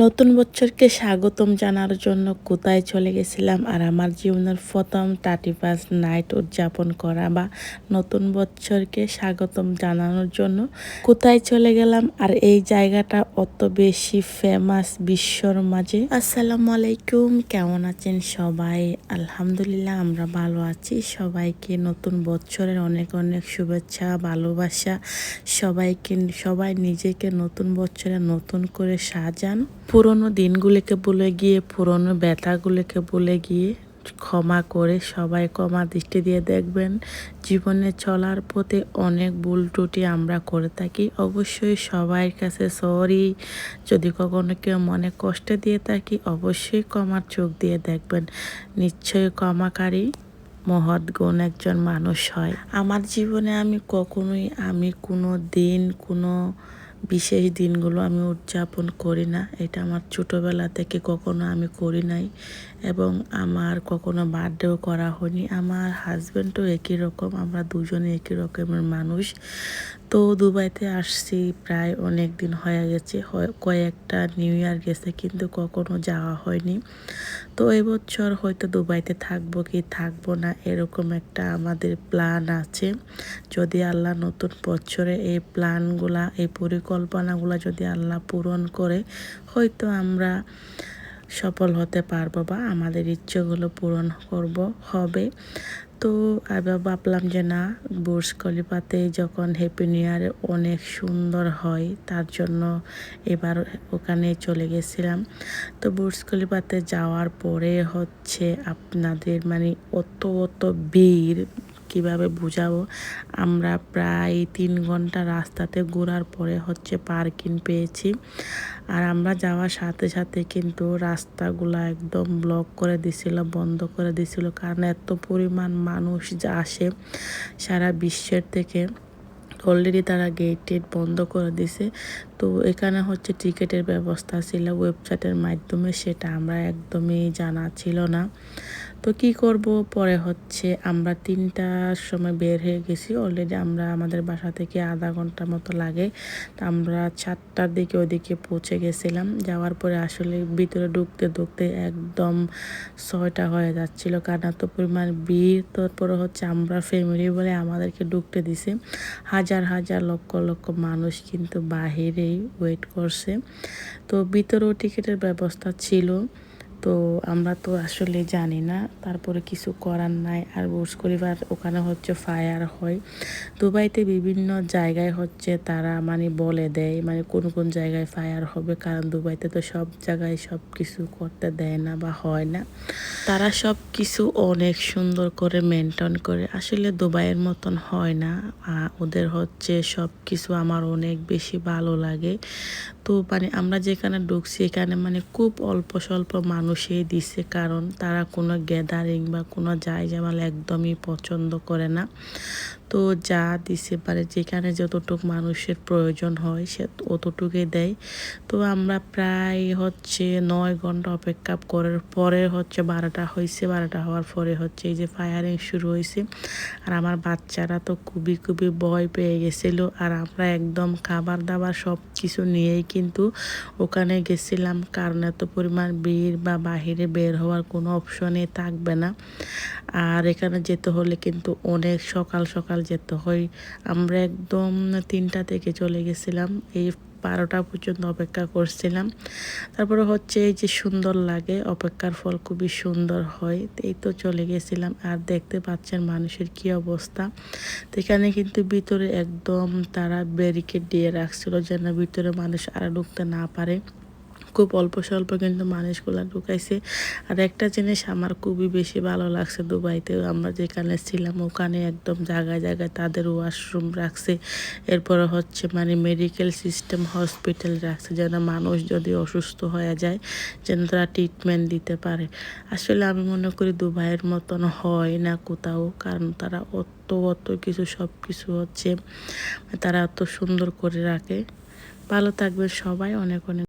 নতুন বছরকে স্বাগতম জানার জন্য কোথায় চলে গেছিলাম আর আমার জীবনের প্রথম থার্টি ফার্স্ট নাইট উদযাপন করা বা নতুন বছরকে স্বাগতম জানানোর জন্য কোথায় চলে গেলাম আর এই জায়গাটা অত বেশি ফেমাস বিশ্বর মাঝে। আসসালামু আলাইকুম, কেমন আছেন সবাই? আলহামদুলিল্লাহ, আমরা ভালো আছি। সবাইকে নতুন বছরের অনেক অনেক শুভেচ্ছা, ভালোবাসা। সবাইকে, সবাই নিজেকে নতুন বছরে নতুন করে সাজান। পুরনো দিনগুলিকে ভুলে গিয়ে, পুরনো ব্যথাগুলিকে ভুলে গিয়ে ক্ষমা করে সবাই ক্ষমা দৃষ্টি দিয়ে দেখবেন। জীবনে চলার পথে অনেক ভুল ত্রুটি আমরা করে থাকি। অবশ্যই সবার কাছে সরি। যদি কখনো কেউ মনে কষ্ট দিয়ে থাকি, অবশ্যই ক্ষমার চোখ দিয়ে দেখবেন। নিশ্চয়ই ক্ষমাকারী, মহৎ গুণ একজন মানুষ হয়। আমার জীবনে আমি কখনোই, আমি কোনো দিন কোনো বিশেষ দিনগুলো আমি উদযাপন করি না। এটা আমার ছোটোবেলা থেকে কখনো আমি করি নাই এবং আমার কখনো বার্থডেও করা হয়নি। আমার হাজব্যান্ডও একই রকম, আমরা দুজনে একই রকমের মানুষ। তো দুবাইতে আসছি, প্রায় অনেক দিন হয়ে গেছে কয়েকটা নিউ ইয়ার গেছে কিন্তু কখনো যাওয়া হয়নি। তো এবছর হয়তো দুবাইতে থাকব কি থাকব না এরকম একটা আমাদের প্ল্যান আছে। যদি আল্লাহ নতুন বছরে এই প্ল্যানগুলা এই পরিকল্পনাগুলো যদি আল্লাহ পূরণ করে, হয়তো আমরা সফল হতে পারব বা আমাদের ইচ্ছেগুলো পূরণ করব, হবে। তো আবার ভাবলাম যে না, বুর্জ কলিপাতে যখন হ্যাপি নিউ ইয়ারে অনেক সুন্দর হয়, তার জন্য এবার ওখানে চলে গেছিলাম। তো বুর্জ কলিপাতে যাওয়ার পরে হচ্ছে আপনাদের মানে অত অত ভিড় কীভাবে বুঝাবো? আমরা প্রায় তিন ঘণ্টা রাস্তাতে ঘোরার পরে হচ্ছে পার্কিং পেয়েছি। আর আমরা যাওয়ার সাথে সাথে কিন্তু রাস্তাগুলো একদম ব্লক করে দিছিল, বন্ধ করে দিছিল। কারণ এত পরিমাণ মানুষ যা আসে সারা বিশ্বের থেকে। অলরেডি তারা গেট টেট বন্ধ করে দিছে। তো এখানে হচ্ছে টিকিটের ব্যবস্থা ছিল ওয়েবসাইটের মাধ্যমে। সেটা আমরা একদমই জানা ছিল না। তো কি করব? পরে হচ্ছে আমরা তিনটার সময় বের হয়ে গেছি। অলরেডি আমরা আমাদের বাসা থেকে আধা ঘণ্টা মতো লাগে। তা আমরা চারটার দিকে ওদিকে পৌঁছে গেছিলাম। যাওয়ার পরে আসলে ভিতরে ঢুকতে ঢুকতে একদম ছয়টা হয়ে যাচ্ছিল। কারণ এত পরিমাণ ভিড়। তারপরে হচ্ছে আমরা ফ্যামিলি বলে আমাদেরকে ঢুকতে দিছে। হাজার হাজার লক্ষ লক্ষ মানুষ কিন্তু বাহিরেই ওয়েট করছে। তো ভিতরেও টিকিটের ব্যবস্থা ছিল। তো আমরা তো আসলে জানি না। তারপরে কিছু করার নাই। আর বুর্জ খলিফার ওখানে হচ্ছে ফায়ার হয়। দুবাইতে বিভিন্ন জায়গায় হচ্ছে তারা মানে বলে দেয় মানে কোন কোন জায়গায় ফায়ার হবে। কারণ দুবাইতে তো সব জায়গায় সব কিছু করতে দেয় না বা হয় না। তারা সব কিছু অনেক সুন্দর করে মেনটেন করে। আসলে দুবাইয়ের মতন হয় না। ওদের হচ্ছে সব কিছু আমার অনেক বেশি ভালো লাগে। তো মানে আমরা যেখানে ঢুকছি এখানে মানে খুব অল্প স্বল্প মানুষই দিছে, কারণ তারা কোনো গ্যাদারিং বা কোনো জায়গা মানে একদমই পছন্দ করে না। তো যা দিছে পারে, যেখানে যতটুকু মানুষের প্রয়োজন হয় সে অতটুকুই দেয়। তো আমরা প্রায় হচ্ছে নয় ঘণ্টা অপেক্ষা করার পরে হচ্ছে বারোটা হয়েছে বারোটা হওয়ার পরে হচ্ছে এই যে ফায়ারিং শুরু হয়েছে আর আমার বাচ্চারা তো খুবই খুবই ভয় পেয়ে গেছিল। আর আমরা একদম খাবার দাবার সব কিছু নিয়েই কিন্তু ওখানে গেছিলাম। কারণ এত পরিমাণ ভিড় বা বাহিরে বের হওয়ার কোনো অপশনে থাকবে না। আর এখানে যেতে হলে কিন্তু অনেক সকাল সকাল যেতে হয়। আমরা একদম তিনটা থেকে চলে গেছিলাম। এই বারোটা পর্যন্ত অপেক্ষা করছিলাম। তারপরে হচ্ছে এই যে সুন্দর লাগে, অপেক্ষার ফল খুবই সুন্দর হয়। এই তো চলে গেছিলাম। আর দেখতে পাচ্ছেন মানুষের কি অবস্থা। তো এখানে কিন্তু ভিতরে একদম তারা ব্যারিকেড দিয়ে রাখছিল যেন ভিতরে মানুষ আর ঢুকতে না পারে। খুব অল্প স্বল্প কিন্তু মানুষগুলো ঢুকাইছে। আর একটা জিনিস আমার খুবই বেশি ভালো লাগছে দুবাইতে, আমরা যেখানে ছিলাম ওখানে একদম জায়গায় জায়গায় তাদের ওয়াশরুম রাখছে। এরপরে হচ্ছে মানে মেডিকেল সিস্টেম হসপিটাল রাখছে যেন মানুষ যদি অসুস্থ হয়ে যায়, যেন তারা ট্রিটমেন্ট দিতে পারে। আসলে আমি মনে করি দুবাইয়ের মতন হয় না কোথাও, কারণ তারা অত অত কিছু সব কিছু হচ্ছে, তারা অত সুন্দর করে রাখে। ভালো থাকবে সবাই, অনেক অনেক